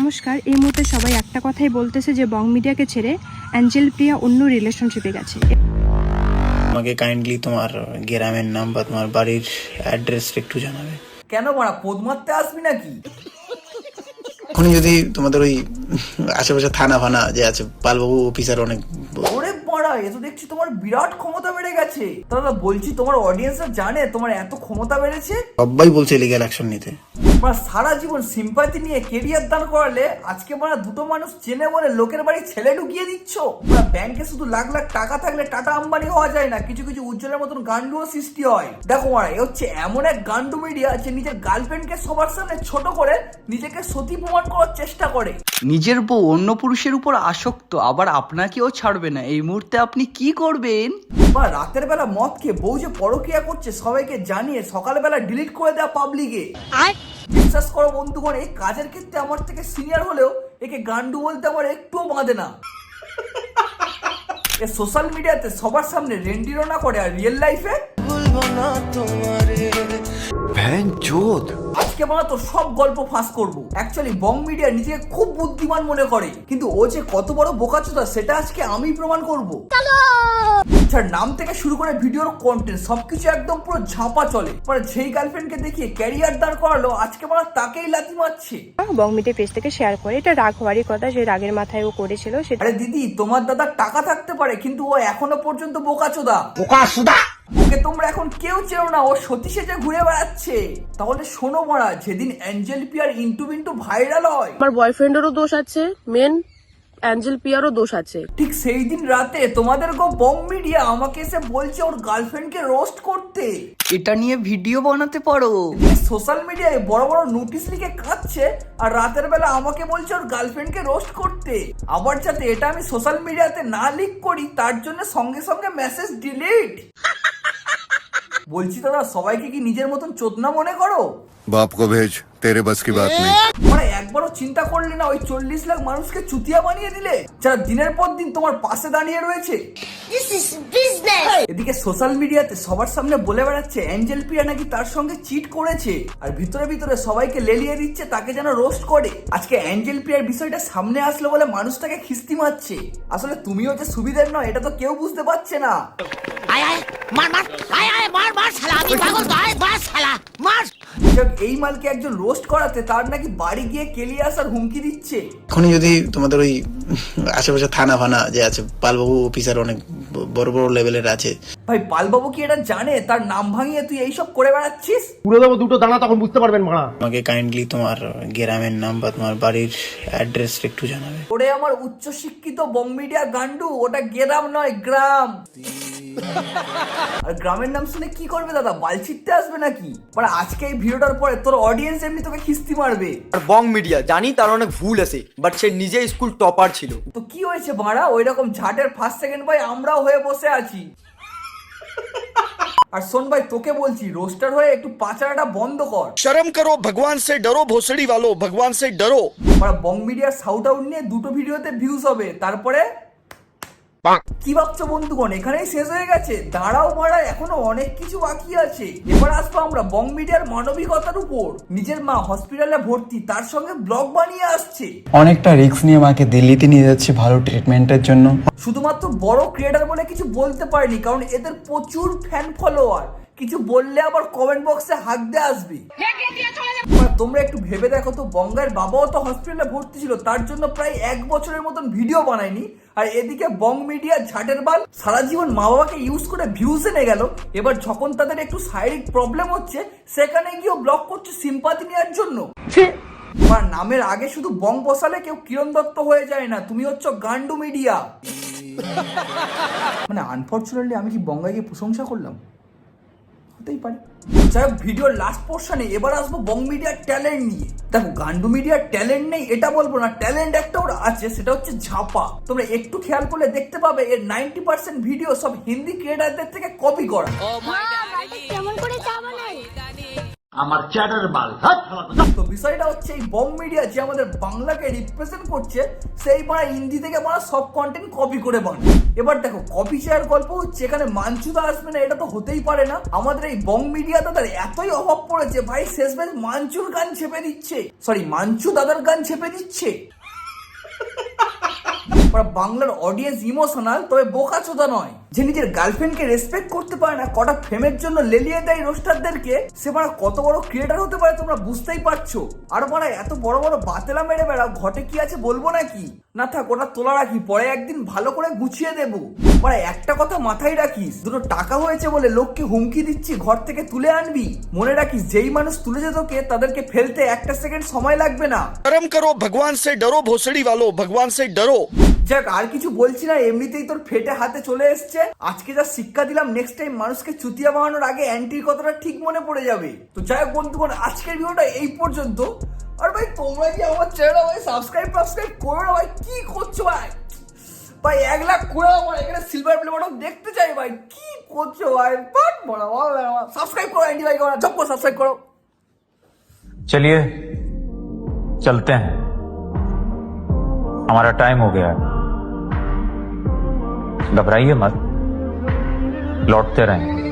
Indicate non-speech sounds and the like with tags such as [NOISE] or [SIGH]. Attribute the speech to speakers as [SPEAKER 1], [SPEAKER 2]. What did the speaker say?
[SPEAKER 1] নমস্কার। এই মুহূর্তে সবাই একটা কথাই বলতেছে যে বং মিডিয়াকে ছেড়ে অ্যাঞ্জেল প্রিয়া অন্য রিলেশনশিপে গেছে।
[SPEAKER 2] আমাকে কাইন্ডলি তোমার গ্রামের নাম বা তোমার বাড়ির অ্যাড্রেসটা একটু জানাবে।
[SPEAKER 3] কেন মারা পোদ মারতে আসবি নাকি?
[SPEAKER 2] এখনই যদি তোমাদের ওই আশেপাশে থানা ফানা যে আছে পালবাবু অফিসার অনেক
[SPEAKER 3] ওরে বড়া এ তো দেখছি তোমার বিরাট ক্ষমতা বেড়ে গেছে। দাদা বলছি তোমার অডিয়েন্সরা জানে তোমার এত ক্ষমতা বেড়েছে?
[SPEAKER 2] সবাই বলছে লিগ্যাল অ্যাকশন নিতে।
[SPEAKER 3] মানে সারা জীবন সিম্পাতি নিয়ে কেরিয়ার দান করালে আজকে মানে দুটো মানুষ চেনে বলে লোকের বাড়ি ছেলে ঢুকিয়ে দিচ্ছ? মানে ব্যাংকে শুধু লাখ লাখ টাকা থাকলে টাটা আম্বানি হওয়া যায় না কিছু কিছু উজ্জ্বলের মতন গান্ডুও সৃষ্টি হয়। দেখো মারা এ হচ্ছে এমন এক গান্ডু মিডিয়া যে নিজের গার্লফ্রেন্ডকে সবার সামনে ছোট করে নিজেকে সতী প্রমাণ করার চেষ্টা করে।
[SPEAKER 4] নিজের বউ অন্য পুরুষের উপর আসক্ত আবার আপনাকেও ছাড়বে না। এই মুহূর্তে আপনি কি করবেন?
[SPEAKER 3] বা রাতের বেলা মদ খেয়ে বউ যে পরকিয়া করছে সবাইকে জানিয়ে সকালবেলা ডিলিট করে দেওয়া পাবলিকে বিশ্বাস করো বন্ধুগণ এই কাজের ক্ষেত্রে আমার থেকে সিনিয়র হলেও একে গান্ডু বলতে আমার একটুও বাঁধে না। এ সোশ্যাল মিডিয়াতে সবার সামনে রেন্ডিরো না করে আর রিয়েল লাইফে আজকে মানে তোর সব গল্প ফাঁস করব। অ্যাকচুয়ালি বং মিডিয়া নিজেকে খুব বুদ্ধিমান মনে করে। কিন্তু ও যে কত বড় বোকাচোদা সেটা আজকে আমি প্রমাণ করব। যার নাম থেকে শুরু করে ভিডিওর কন্টেন্ট সবকিছু একদম পুরো ঝাঁপা চলে। মানে যেই গার্লফ্রেন্ডকে দেখিয়ে ক্যারিয়ার দাঁড় করালো আজকে মানে তাকেই লাথি মারছে।
[SPEAKER 1] বং মিডিয়া পেজ থেকে শেয়ার করে এটা রাগ হওয়ারই কথা যে রাগের মাথায় ও করেছিল সেটা
[SPEAKER 3] আরে দিদি তোমার দাদার টাকা থাকতে পারে কিন্তু ও এখনও পর্যন্ত বোকাচোদা। বোকাচোদা! ওকে তোমরা এখন কেউ চেনো না ও সতী সেজে ঘুরে বেড়াচ্ছে। তাহলে শোনো মারা যেদিন অ্যাঞ্জেল পিয়ার ইন্টু বিন্টু ভাইরাল হয়
[SPEAKER 5] আমার বয়ফ্রেন্ডেরও দোষ আছে মেন অ্যাঞ্জেল পিয়ারও দোষ আছে।
[SPEAKER 3] ঠিক সেই দিন রাতে তোমাদের গো বং মিডিয়া আমাকে এসে বলছে ওর গার্লফ্রেন্ডকে রোস্ট করতে।
[SPEAKER 4] এটা নিয়ে ভিডিও বানাতে পারো।
[SPEAKER 3] সোশ্যাল মিডিয়ায় বড় বড় নোটিশ লিখে কাঁদছে আর রাতের বেলা আমাকে বলছে ওর গার্লফ্রেন্ডকে রোস্ট করতে। আবার যাতে এটা আমি সোশ্যাল মিডিয়াতে না লিক করি তার জন্য সঙ্গে সঙ্গে মেসেজ ডিলিট বলছি তোরা সবাইকে কি নিজের মতন চোদনা মনে করো?
[SPEAKER 6] বাপ কো ভেজ তেরে বাস কি বাত নেই।
[SPEAKER 3] মানে একবারও চিন্তা করলে না ওই চল্লিশ লাখ মানুষকে চুতিয়া বানিয়ে দিলে? যারা দিনের পর দিন তোমার পাশে দাঁড়িয়ে রয়েছে? এদিকে সোশ্যাল মিডিয়াতে সবার সামনে বলে বেড়াচ্ছে অ্যাঞ্জেল পিয়া নাকি তার সঙ্গে চিট করেছে। আর ভিতরে ভিতরে সবাইকে লেলিয়ে দিচ্ছে তাকে যেন রোস্ট করে। আজকে অ্যাঞ্জেল পিয়ার বিষয়টা সামনে আসলো বলে মানুষটাকে খিস্তি মারছে। আসলে তুমিও যে সুবিধের নয় এটা তো কেউ বুঝতে পারছে না।
[SPEAKER 7] আয় আয় মার মার আয় আয় মার মার শালা আমি পাগল তো আয় মার শালা মার।
[SPEAKER 3] যাক, এই মালকে একজন রোস্ট করাতে তার নাকি বাড়ি গিয়ে কেলিয়ে আসার হুমকি দিচ্ছে?
[SPEAKER 2] এখনই যদি তোমাদের ওই আশেপাশে থানা ফানা যে আছে পালবাবু অফিসার অনেক বড় বড় লেভেলের আছে।
[SPEAKER 3] ভাই পালবাবু কি এটা জানে? তার নাম ভাঙিয়ে তুই এইসব করে বেড়াচ্ছিস?
[SPEAKER 8] পুরো দেবো দুটো দানা তখন বুঝতে পারবেন মারা।
[SPEAKER 2] আমাকে কাইন্ডলি তোমার গ্রামের নাম বা তোমার বাড়ির অ্যাড্রেসটা একটু জানাবে।
[SPEAKER 3] ওরে আমার উচ্চ শিক্ষিত বং মিডিয়া গান্ডু ওটা গ্রাম নয় গ্রাম। [LAUGHS] আর গ্রামের নাম শুনে কি করবে দাদা? বাল ছিটতে আসবে নাকি? মানে আজকে এই ভিডিওটার পরে তোর অডিয়েন্স এমনি তোকে খিস্তি মারবে।
[SPEAKER 9] আর বং মিডিয়া জানি তার অনেক ভুল আছে বাট সে নিজে স্কুল টপার ছিল।
[SPEAKER 3] তো কি হয়েছে ভাড়া? ওই রকম ঝাটের ফার্স্ট সেকেন্ড ভাই আমরাও হয়ে বসে আছি। [LAUGHS] আর শোন ভাই তোকে বলছি রোস্টার হয়ে একটু পাচারাটা বন্ধ কর।
[SPEAKER 6] শরম করো ভগবান সে ডরো ভোসড়ি ভালো ভগবান সে ডরো।
[SPEAKER 3] আর বং মিডিয়ার সাউট আউট নিয়ে দুটো ভিডিওতে ভিউজ হবে। তারপরে কি ভাবছ বন্ধুগণ? এখানেই শেষ হয়ে গেছে। দাঁড়াও মারা এখনও অনেক কিছু বাকি আছে। এবার আসব আমরা বং মিডিয়ার মানবিকতার উপর। নিজের মা হসপিটালে ভর্তি তার সঙ্গে ব্লগ বানিয়ে আসছে।
[SPEAKER 10] অনেকটা রিস্ক নিয়ে মাকে দিল্লিতে নিয়ে যাচ্ছে ভালো ট্রিটমেন্টের জন্য।
[SPEAKER 3] শুধুমাত্র বড় ক্রিয়েটার বলে কিছু বলতে পারিনি কারণ এদের প্রচুর ফ্যান ফলোয়ার কিছু বললে আবার কমেন্ট বক্সে হাক দিয়ে আসবে। তোমরা একটু ভেবে দেখো তো বঙ্গের বাবাও তো হসপিটালে ভর্তি ছিল তার জন্য প্রায় এক বছরের মতন ভিডিও বানায়নি। আর এদিকে বং মিডিয়া ঝাটের বাল সারা জীবন মা বাবাকে ইউজ করে ভিউজ এনে গেল। এবার যখন তাদের একটু শারীরিক প্রবলেম হচ্ছে সেখানে গিয়েও ব্লক করছে সিম্পাতি নেওয়ার জন্য। তোমার নামের আগে শুধু বং বসালে কেউ কিরণ দত্ত হয়ে যায় না তুমি হচ্ছ গান্ডু মিডিয়া [LAUGHS] মানে আনফর্চুনেটলি আমি কি বঙ্গাইকে প্রশংসা করলাম? হতেই পারে। যাই হোক ভিডিওর লাস্ট পোর্শনে এবার আসব বং মিডিয়ার ট্যালেন্ট নিয়ে। দেখো গান্ডু মিডিয়ার ট্যালেন্ট নেই এটা বলব না ট্যালেন্ট একটা ওর আছে সেটা হচ্ছে ঝাপা। তোমরা একটু খেয়াল করলে দেখতে পাবে এর নাইনটি পার্সেন্ট ভিডিও সব হিন্দি ক্রিয়েটারদের থেকে কপি করা।
[SPEAKER 7] কেমন করে চা বাল
[SPEAKER 3] তো বিষয়টা হচ্ছে এই বম মিডিয়া যে আমাদের বাংলাকে রিপ্রেজেন্ট করছে, সেই মানে হিন্দি থেকে মানে সব কন্টেন্ট কপি করে বানায়। এবার দেখো কপি চেয়ার গল্প হচ্ছে এখানে মাঞ্চুদা আসবে না, এটা তো হতেই পারে না। আমাদের এই বং মিডিয়া দাদার এতই অভাব পড়েছে, ভাই শেষ শেষমেশ মানচুর গান ছেপে দিচ্ছে। সরি মানচু দাদার গান ছেপে দিচ্ছে। বাংলার অডিয়েন্স ইমোশনাল তবে বোকা চোদা নয়। যে নিজের গার্লফ্রেন্ডকে রেসপেক্ট করতে পারে না, কটা ফেমের জন্য লেলিয়ে দেয় রোস্টারদেরকে সে মানে কত বড় ক্রিয়েটার হতে পারে তোমরা বুঝতেই পারছ। আর মানে এত বড় বড় বাতেলা মেরে বেড়া ঘটে কি আছে বলব নাকি? না থাক, ওটা তোলা রাখি, পরে একদিন ভালো করে গুছিয়ে দেবো। মানে একটা কথা মাথায় রাখিস, দুটো টাকা হয়েছে বলে লোককে হুমকি দিচ্ছি, ঘর থেকে তুলে আনবি। মনে রাখিস, যেই মানুষ তুলে যেতকে তাদেরকে ফেলতে একটা সেকেন্ড সময় লাগবে না।
[SPEAKER 6] করম করো ভগবান সে ডরো ভোসড়ি ভালো ভগবান সে ডরো
[SPEAKER 3] যাক আর কিছু বলছি না এমনিতেই তোর ফেটে হাতে চলে এসছে আজকে যা শিক্ষা দিলাম নেক্সট টাইম মানুষকে চুতিয়া বানানোর আগে অ্যান্টির কথাটা ঠিক মনে পড়ে যাবে তো যাই হোক বন্ধুগণ আজকের ভিডিওটা এই পর্যন্ত আর ভাই তোমরা কি আমার চ্যানেল ভাই সাবস্ক্রাইব সাবস্ক্রাইব করো না ভাই কি করছো ভাই ভাই এক লাখ করে আমার এখানে সিলভার প্লে বাটন দেখতে চাই ভাই কি করছো ভাই বাট বড় সাবস্ক্রাইব করো অ্যান্টি ভাই করো জব সাবস্ক্রাইব করো
[SPEAKER 11] चलिए चलते हैं हमारा टाइम हो गया है घबराइए मत। लौटते रहें।